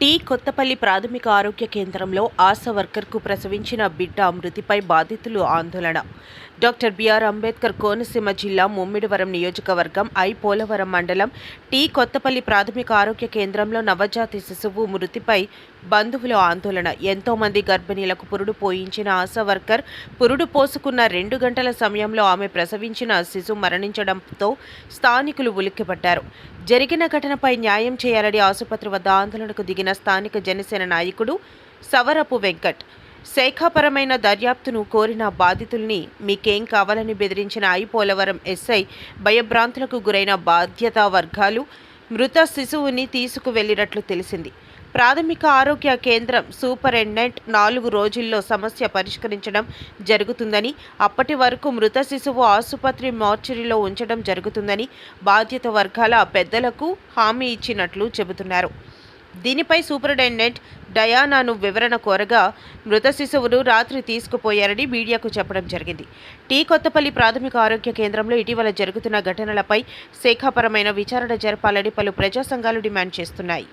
Tea Kothapalli ప్రాథమిక ఆరోగ్య కేంద్రంలో ఆశా వర్కర్కు ప్రసవించిన బిడ్డ మృతిపై బాధితులు ఆందోళన. డాక్టర్ బిఆర్ అంబేద్కర్ కోనసీమ జిల్లా ముమ్మిడివరం నియోజకవర్గం ఐ పోలవరం మండలం టీ కొత్తపల్లి ప్రాథమిక ఆరోగ్య కేంద్రంలో నవజాతి శిశువు మృతిపై బంధువుల ఆందోళన. ఎంతోమంది గర్భిణీలకు పురుడు పోయించిన ఆశా వర్కర్ పురుడు పోసుకున్న రెండు గంటల సమయంలో ఆమె ప్రసవించిన శిశువు మరణించడంతో స్థానికులు ఉలిక్కిపడ్డారు. జరిగిన ఘటనపై న్యాయం చేయాలని ఆసుపత్రి వద్ద ఆందోళనకు దిగిన స్థానిక జనసేన నాయకుడు సవరపు వెంకట్ శాఖాపరమైన దర్యాప్తును కోరిన బాధితుల్ని మీకేం కావాలని బెదిరించిన ఐపోలవరం ఎస్ఐ భయభ్రాంతులకు గురైన బాధ్యతా వర్గాలు మృత శిశువుని తీసుకువెళ్ళినట్లు తెలిసింది. ప్రాథమిక ఆరోగ్య కేంద్రం సూపరింటెండెంట్ నాలుగు రోజుల్లో సమస్య పరిష్కరించడం జరుగుతుందని అప్పటి వరకు మృత శిశువు ఆసుపత్రి మార్చురీలో ఉంచడం జరుగుతుందని బాధ్యత వర్గాల పెద్దలకు హామీ ఇచ్చినట్లు చెబుతున్నారు. దీనిపై సూపరింటెండెంట్ డయానాను వివరణ కోరగా మృత శిశువును రాత్రి తీసుకుపోయారని మీడియాకు చెప్పడం జరిగింది. టీ కొత్తపల్లి ప్రాథమిక ఆరోగ్య కేంద్రంలో ఇటీవల జరుగుతున్న ఘటనలపై శాఖాపరమైన విచారణ జరపాలని పలు ప్రజా సంఘాలు డిమాండ్ చేస్తున్నాయి.